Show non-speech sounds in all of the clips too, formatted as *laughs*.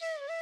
Yeah. *laughs*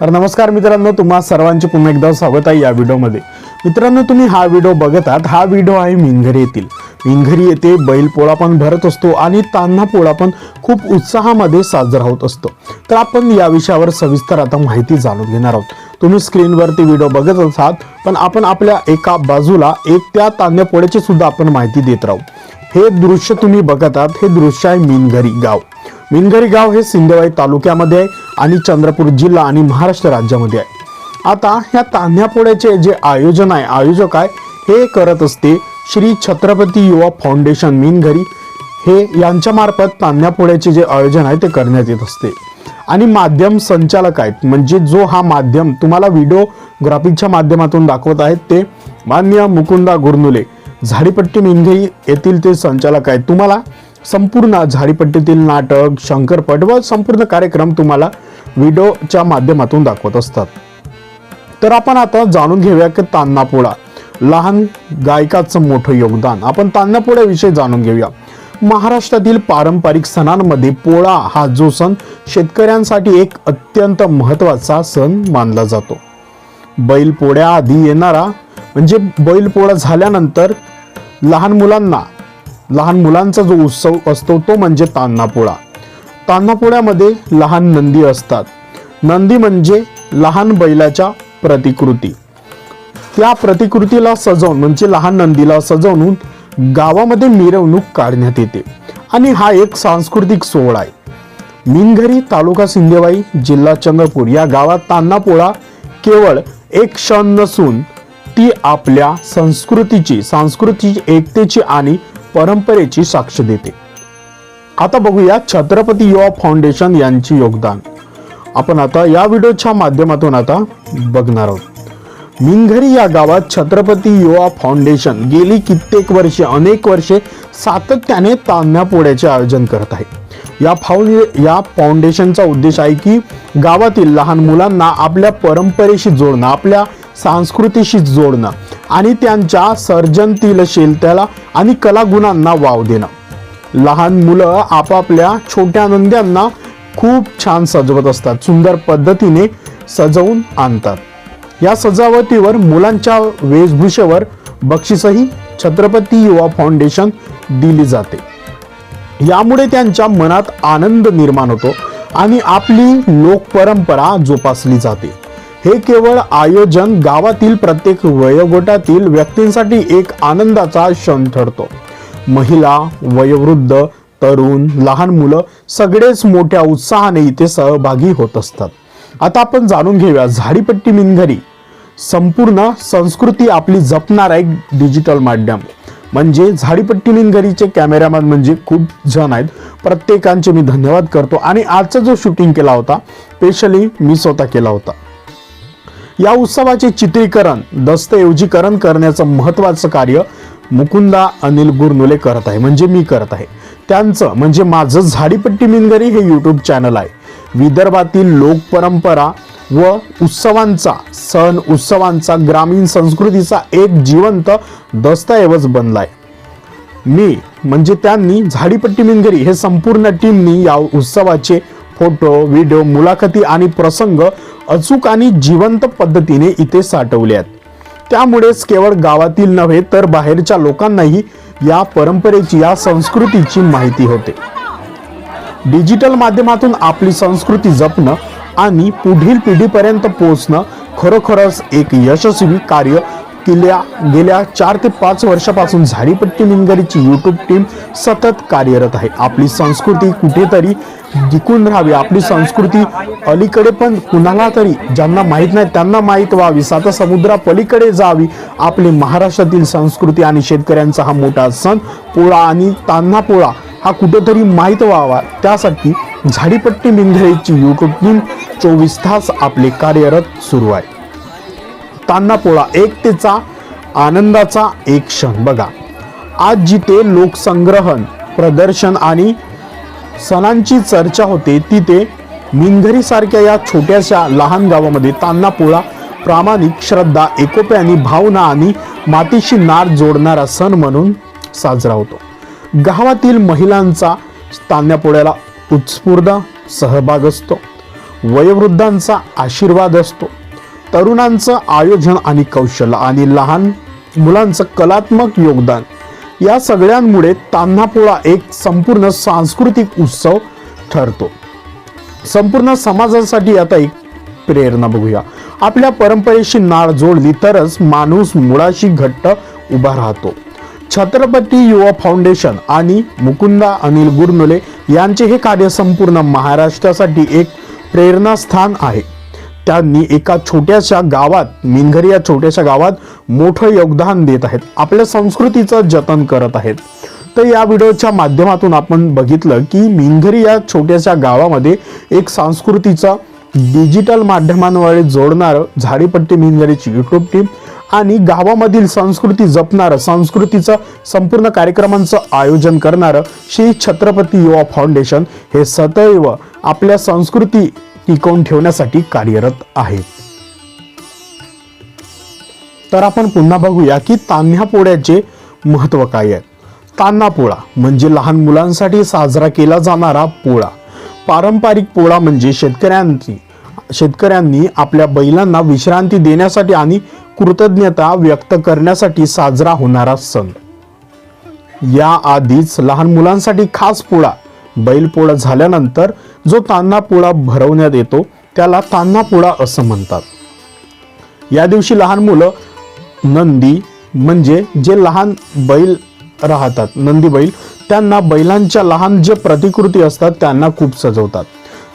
तर नमस्कार मित्रांनो तुम्हा सर्वांचे पुन्हा एकदा स्वागत आहे या व्हिडिओमध्ये. मित्रांनो तुम्ही हा व्हिडिओ बघत आहात हा व्हिडिओ आहे मिनघरी येथील. मिनघरी येथे बैलपोळा पण भरत असतो आणि तान्हा पोळा पण खूप उत्साहामध्ये साजरा होत असतो. तर आपण या विषयावर सविस्तर आता माहिती जाणून घेणार आहोत. तुम्ही स्क्रीनवरती व्हिडिओ बघत असाल पण आपण आपल्या एका बाजूला एक त्या तान्ह्या पोळ्याची सुद्धा आपण माहिती देत राहू. हे दृश्य तुम्ही बघत आहात हे दृश्य आहे मिनघरी गाव. मिनघरी गाव हे सिंदेवाई तालुक्यामध्ये आहे आणि चंद्रपूर जिल्हा आणि महाराष्ट्र राज्यामध्ये आहे. आता ह्या तान्ह्या पोळ्याचे जे आयोजन आहे आयोजक आहे हे करत असते श्री छत्रपती युवा फाउंडेशन मिनघरी हे यांच्यामार्फत तान्ह्या पोळ्याचे जे आयोजन आहे ते करण्यात येत असते. आणि माध्यम संचालक आहेत म्हणजे जो हा माध्यम तुम्हाला व्हिडिओग्राफीच्या माध्यमातून दाखवत आहेत ते मान्य मुकुंदा गुरनुले. झाडीपट्टी मिनघरी येथील ते संचालक आहेत. तुम्हाला संपूर्ण झाडीपट्टीतील नाटक शंकरपट व संपूर्ण कार्यक्रम तुम्हाला व्हिडिओच्या माध्यमातून दाखवत असतात. तर आपण आता जाणून घेऊया की तान्हापोळा लहान गायकाचं मोठं योगदान. आपण तान्हापोळ्याविषयी जाणून घेऊया. महाराष्ट्रातील पारंपरिक सणांमध्ये पोळा हा जो सण शेतकऱ्यांसाठी एक अत्यंत महत्त्वाचा सण मानला जातो. बैलपोळ्या आधी येणारा म्हणजे बैलपोळा झाल्यानंतर लहान मुलांना लहान मुलांचा जो उत्सव असतो तो म्हणजे तान्हापोळा. तान्हापोळ्यामध्ये लहान नंदी असतात. नंदी म्हणजे लहान बैलाच्या प्रतिकृती. त्या प्रतिकृतीला सजवून म्हणजे लहान नंदीला सजवून गावामध्ये मिरवणूक काढण्यात येते. आणि हा एक सांस्कृतिक सोहळा आहे. मिनघरी तालुका सिंदेवाई जिल्हा चंद्रपूर या गावात तान्हापोळा केवळ एक क्षण नसून ती आपल्या संस्कृतीची सांस्कृतिक एकतेची आणि परंपरेची साक्ष देते. आता बघूया छत्रपती युवा फाउंडेशन यांचे योगदान. आपण आता या व्हिडिओच्या माध्यमातून आता बघणार आहोत. मिंघरी या गावात छत्रपती युवा फाउंडेशन गेली कित्येक वर्षे अनेक वर्षे सातत्याने तान्ह्या पोळ्याचे आयोजन करत आहे. या फाउंडे या फाउंडेशनचा उद्देश आहे की गावातील लहान मुलांना आपल्या परंपरेशी जोडणं आपल्या संस्कृतीशी जोडणं आणि त्यांच्या सर्जनशीलतेला आणि कलागुणांना वाव देणं. लहान मुलं आपापल्या छोट्या नंद्यांना खूप छान सजवत असतात सुंदर पद्धतीने सजवून आणतात. या सजावटीवर मुलांच्या वेशभूषेवर बक्षीसही छत्रपती युवा फाउंडेशन दिली जाते. यामुळे त्यांच्या मनात आनंद निर्माण होतो आणि आपली लोकपरंपरा जोपासली जाते. हे केवळ आयोजन गावातील प्रत्येक वयोगटातील व्यक्तींसाठी एक आनंदाचा क्षण ठरतो. महिला वयोवृद्ध तरुण लहान मुलं सगळेच मोठ्या उत्साहाने इथे सहभागी होत असतात. आता आपण जाणून घेऊया झाडीपट्टी मिनघरी. संपूर्ण संस्कृती आपली जपणारा एक डिजिटल माध्यम. म्हणजे झाडीपट्टी मिनघरीचे कॅमेरामॅन म्हणजे खूप जण आहेत. प्रत्येकांचे मी धन्यवाद करतो. आणि आजचा जो शूटिंग केला होता स्पेशली मी स्वतः केला होता. या उत्सवाचे चित्रीकरण दस्तऐवजीकरण करण्याचं महत्त्वाचं कार्य मुकुंदा अनिल गुरनुले करत आहे म्हणजे मी करत आहे. त्यांचं म्हणजे माझं झाडीपट्टी मिनगरी हे यूट्यूब चॅनल आहे. विदर्भातील लोकपरंपरा व उत्सवांचा सण उत्सवांचा ग्रामीण संस्कृतीचा एक जिवंत दस्तऐवज बनलाय. मी म्हणजे त्यांनी झाडीपट्टी मिनगरी हे संपूर्ण टीमनी या उत्सवाचे फोटो व्हिडिओ मुलाखती आणि प्रसंग अचूक आणि जिवंत पद्धतीने इथे साठवले आहेत. त्यामुळेच केवळ गावातील नव्हे तर बाहेरच्या लोकांनाही या परंपरेची या संस्कृतीची माहिती होते. डिजिटल माध्यमातून आपली संस्कृती जपणं आणि पुढील पिढीपर्यंत पोहोचणं खरोखरच एक यशस्वी कार्य. केल्या गेल्या चार ते पाच वर्षापासून झाडीपट्टी मिनगरीची यूट्यूब टीम सतत कार्यरत आहे. आपली संस्कृती कुठेतरी टिकून राहावी. आपली संस्कृती अलीकडे पण कुणाला तरी ज्यांना माहीत नाही त्यांना माहीत व्हावी. साता समुद्रा पलीकडे जावी. आपली महाराष्ट्रातील संस्कृती आणि शेतकऱ्यांचा हा मोठा सण पोळा आणि तान्हा पोळा हा कुठेतरी माहीत व्हावा. त्यासाठी झाडीपट्टी मिंधळेची यूट्यूब टीम चोवीस तास आपले कार्यरत सुरू आहे. तान्हा पोळा एकतेचा आनंदाचा एक क्षण. बघा आज जिथे लोकसंग्रहण प्रदर्शन आणि सणांची चर्चा होते तिथे मिनघरीसारख्या या छोट्याशा लहान गावामध्ये तान्हा पोळा प्रामाणिक श्रद्धा एकोप्यानी भावना आणि मातीशी नार जोडणारा सण म्हणून साजरा होतो. गावातील महिलांचा तान्हा पोळ्याला उत्स्फूर्त सहभाग असतो. वयोवृद्धांचा आशीर्वाद असतो. तरुणांचं आयोजन आणि कौशल्य आणि लहान मुलांचं कलात्मक योगदान या सगळ्यांमुळे तान्हापोळा एक संपूर्ण सांस्कृतिक उत्सव ठरतो. संपूर्ण समाजासाठी आता एक प्रेरणा बघूया. आपल्या परंपरेशी नाळ जोडली तरच माणूस मुळाशी घट्ट उभा राहतो. छत्रपती युवा फाउंडेशन आणि मुकुंदा अनिल गुरनुले यांचे हे कार्य संपूर्ण महाराष्ट्रासाठी एक प्रेरणास्थान आहे. त्यांनी एका छोट्याशा गावात मिनघरी या छोट्याशा गावात मोठं योगदान देत आहेत. आपल्या संस्कृतीचं जतन करत आहेत. तर या व्हिडिओच्या माध्यमातून आपण बघितलं की मिनघरी या छोट्याशा गावामध्ये एक संस्कृतीचं डिजिटल माध्यमांवर जोडणारं झाडीपट्टी मिनघरीची यूट्यूब टीम आणि गावामधील संस्कृती जपणारं संस्कृतीचं संपूर्ण कार्यक्रमांचं आयोजन करणारं श्री छत्रपती युवा फाउंडेशन हे सदैव आपल्या संस्कृती टिकवून ठेवण्यासाठी कार्यरत आहेत तर आपण पुन्हा बघूया की तान्ह्या पोळ्याचे महत्त्व काय आहे. तान्हा पोळा म्हणजे लहान मुलांसाठी साजरा केला जाणारा पोळा. पारंपरिक पोळा म्हणजे शेतकऱ्यांची शेतकऱ्यांनी आपल्या बैलांना विश्रांती देण्यासाठी आणि कृतज्ञता व्यक्त करण्यासाठी साजरा होणारा सण. या आधीच लहान मुलांसाठी खास पोळा बैलपोळा झाल्यानंतर जो तान्हापोळा भरवण्यात येतो त्याला तान्हापोळा असं म्हणतात. या दिवशी लहान मुलं नंदी म्हणजे जे लहान बैल राहतात नंदी बैल त्यांना बैलांच्या लहान जे प्रतिकृती असतात त्यांना खूप सजवतात.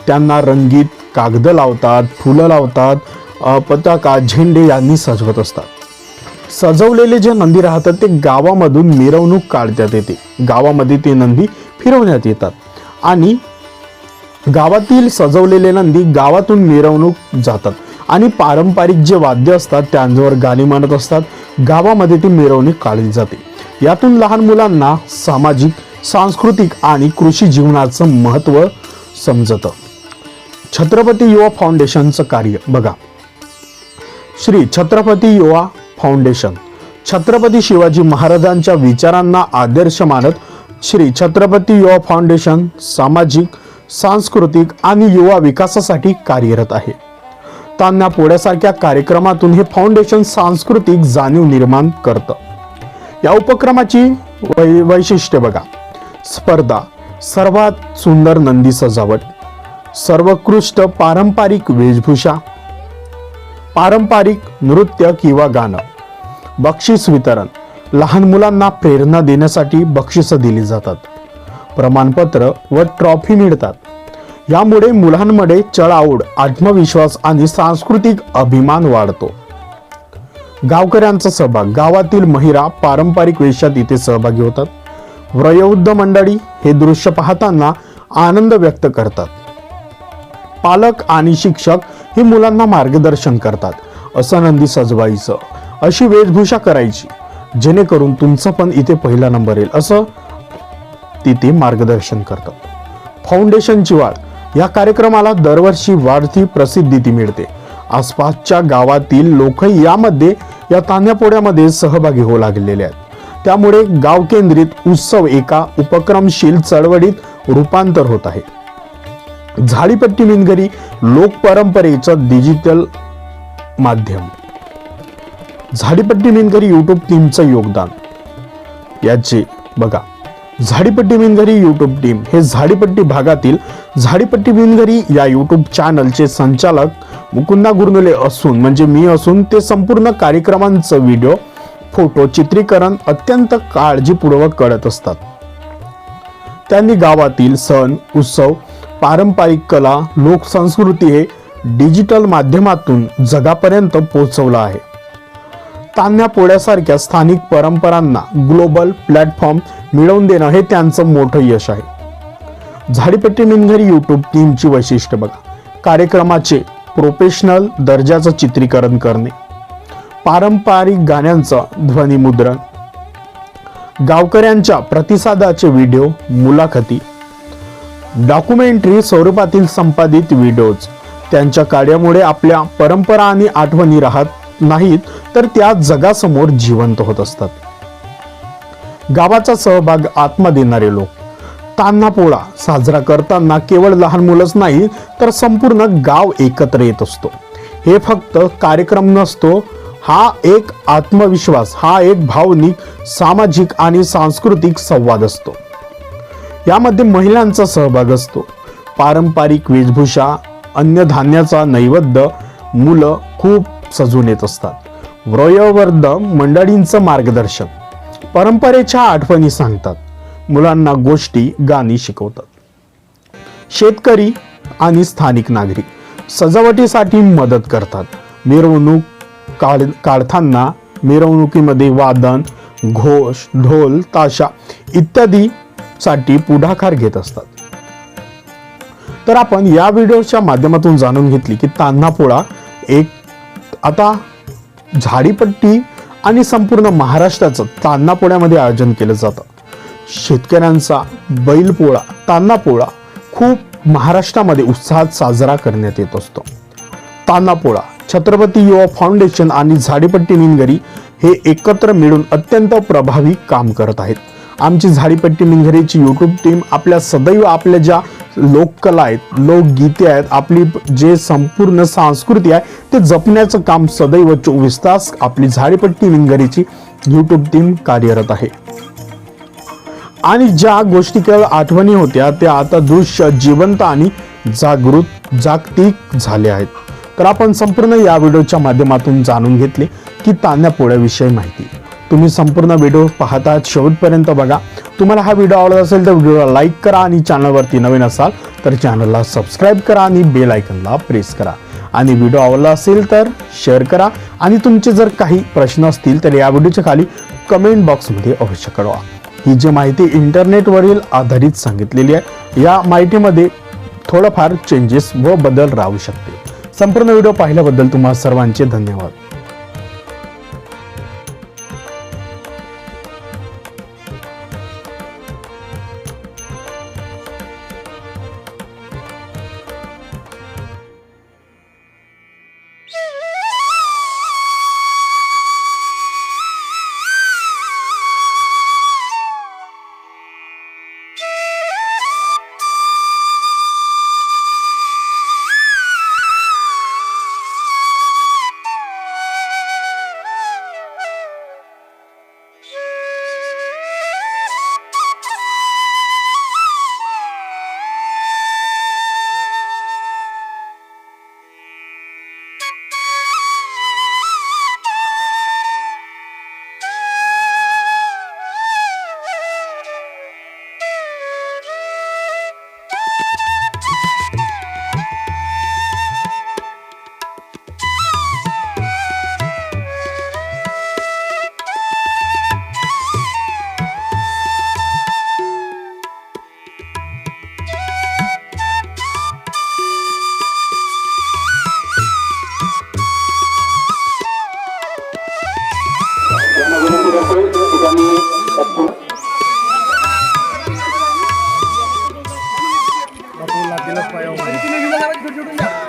त्यांना रंगीत कागद लावतात फुलं लावतात पताका झेंडे यांनी सजवत असतात. सजवलेले जे नंदी राहतात ते गावामधून मिरवणूक काढण्यात येते. गावामध्ये ते नंदी फिरवण्यात येतात. आणि गावातील सजवलेले नंदी गावातून मिरवणूक जातात आणि पारंपरिक जे वाद्य असतात त्यांच्यावर गाणी म्हणत असतात. गावामध्ये ती मिरवणूक काढली जाते. यातून लहान मुलांना सामाजिक सांस्कृतिक आणि कृषी जीवनाचं महत्त्व समजतं. छत्रपती युवा फाउंडेशनचं कार्य. बघा. श्री छत्रपती युवा फाउंडेशन. छत्रपती शिवाजी महाराजांच्या विचारांना आदर्श मानत श्री छत्रपती युवा फाउंडेशन सामाजिक सांस्कृतिक आणि युवा विकासासाठी कार्यरत आहे. त्यांना पोळ्यासारख्या कार्यक्रमातून हे फाउंडेशन सांस्कृतिक जाणीव निर्माण करतं. या उपक्रमाची वै वैशिष्ट्य बघा. स्पर्धा सर्वात सुंदर नंदी सजावट सर्वोत्कृष्ट पारंपरिक वेशभूषा पारंपरिक नृत्य किंवा गाणं बक्षीस वितरण लहान मुलांना प्रेरणा देण्यासाठी बक्षिसं दिली जातात. प्रमाणपत्र व ट्रॉफी मिळतात. यामुळे मुलांमध्ये चढाओढ आत्मविश्वास आणि सांस्कृतिक अभिमान वाढतो. गावकऱ्यांचा सहभाग गावातील महिला पारंपरिक वेशात इथे सहभागी होतात. वयोवृद्ध मंडळी हे दृश्य पाहताना आनंद व्यक्त करतात. पालक आणि शिक्षक हे मुलांना मार्गदर्शन करतात. असं नंदी सजवायचं अशी वेशभूषा करायची. जेणेकरून तुमचा पण इथे पहिला नंबर येईल. असं तिथे मार्गदर्शन करतात फाउंडेशनची वाढ. या कार्यक्रमाला दरवर्षी वाढती प्रसिद्धी ती मिळते. आसपासच्या गावातील लोकही यामध्ये या तान्यापोड्यामध्ये सहभागी होऊ लागलेले आहेत. त्यामुळे गाव केंद्रित उत्सव एका उपक्रमशील चळवळीत रूपांतर होत आहे. झाडीपट्टी मिनगरी लोक परंपरेचं डिजिटल माध्यम. झाडीपट्टी मिनगरी यूट्यूब टीमचं योगदान. याचे बघा. झाडीपट्टी मिनगरी यूट्यूब टीम हे झाडीपट्टी भागातील झाडीपट्टी मिनगरी या यूट्यूब चॅनलचे संचालक मुकुंदा गुरनुले असून म्हणजे मी असून ते संपूर्ण कार्यक्रमांचं व्हिडिओ फोटो चित्रीकरण अत्यंत काळजीपूर्वक करत असतात. त्यांनी गावातील सण उत्सव पारंपरिक कला लोकसंस्कृती हे डिजिटल माध्यमातून जगापर्यंत पोहोचवलं आहे. तान्या पोळ्यासारख्या स्थानिक परंपरांना ग्लोबल प्लॅटफॉर्म मिळवून देणं हे त्यांचं मोठं यश आहे. झाडीपट्टी मिनघरी यूट्यूब टीमची वैशिष्ट्य बघा. कार्यक्रमाचे प्रोफेशनल दर्जाचं चित्रीकरण करणे. पारंपरिक गाण्यांचं ध्वनिमुद्रण गावकऱ्यांच्या प्रतिसादाचे व्हिडिओ मुलाखती. डॉक्युमेंटरी स्वरूपातील संपादित व्हिडिओज त्यांच्या कार्यामुळे आपल्या परंपरा आणि आठवणी राहत नाहीत तर त्या जगासमोर जिवंत होत असतात. गावाचा सहभाग आत्मा देणारे लोक. तान्हा पोळा साजरा करताना केवळ लहान मुलंच नाही तर संपूर्ण गाव एकत्र येत असतो. हे फक्त कार्यक्रम नसतो हा एक आत्मविश्वास हा एक भावनिक सामाजिक आणि सांस्कृतिक संवाद असतो. यामध्ये महिलांचा सहभाग असतो. पारंपरिक वेशभूषा अन्नधान्याचा नैवेद्य मुलं खूप सजून येत असतात. वयोवर्ध मंडळींचं मार्गदर्शन. परंपरेच्या आठवणी सांगतात. मुलांना गोष्टी गाणी शिकवतात. शेतकरी आणि स्थानिक नागरिक सजावटीसाठी मदत करतात. मिरवणूक काढ काढताना मिरवणुकीमध्ये वादन घोष ढोल ताशा इत्यादी साठी पुढाकार घेत असतात. तर आपण या व्हिडिओच्या माध्यमातून जाणून घेतली की तान्हा पोळा एक आता झाडीपट्टी आणि संपूर्ण महाराष्ट्राचं तान्हा पोळ्यामध्ये आयोजन केलं जातं. शेतकऱ्यांचा बैलपोळा तान्हा पोळा खूप महाराष्ट्रामध्ये उत्साहात साजरा करण्यात येत असतो. तान्हा पोळा छत्रपती युवा फाउंडेशन आणि झाडीपट्टी मिनगरी हे एकत्र मिळून अत्यंत प्रभावी काम करत आहेत. आमची झाडीपट्टी मिनगरीची यूट्यूब टीम आपल्या सदैव आपल्या ज्या लोककला आहेत लोकगीते आहेत आपली जे संपूर्ण संस्कृती आहे ते जपण्याचं काम सदैव चोवीस तास आपली झाडीपट्टी विंगरीची यूट्यूब टीम कार्यरत आहे. आणि ज्या गोष्टी केवळ आठवणी होत्या त्या आता दृश्य जिवंत आणि जागृत जागतिक झाले आहेत. तर आपण संपूर्ण या व्हिडिओच्या माध्यमातून जाणून घेतले की तान्या पोळ्याविषयी माहिती. तुम्ही संपूर्ण व्हिडिओ पाहता शेवटपर्यंत बघा. तुम्हाला हा व्हिडिओ आवडत असेल तर व्हिडिओला लाईक करा आणि चॅनलवरती नवीन असाल तर चॅनलला सबस्क्राईब करा आणि बेल आयकनला प्रेस करा. आणि व्हिडिओ आवडला असेल तर शेअर करा. आणि तुमचे जर काही प्रश्न असतील तर या व्हिडिओच्या खाली कमेंट बॉक्समध्ये अवश्य कळवा. ही जी माहिती इंटरनेटवरील आधारित सांगितलेली आहे या माहितीमध्ये थोडंफार चेंजेस व बदल राहू शकते संपूर्ण व्हिडिओ पाहिल्याबद्दल तुम्हा सर्वांचे धन्यवाद. Yine güzel evet götürdüm ya.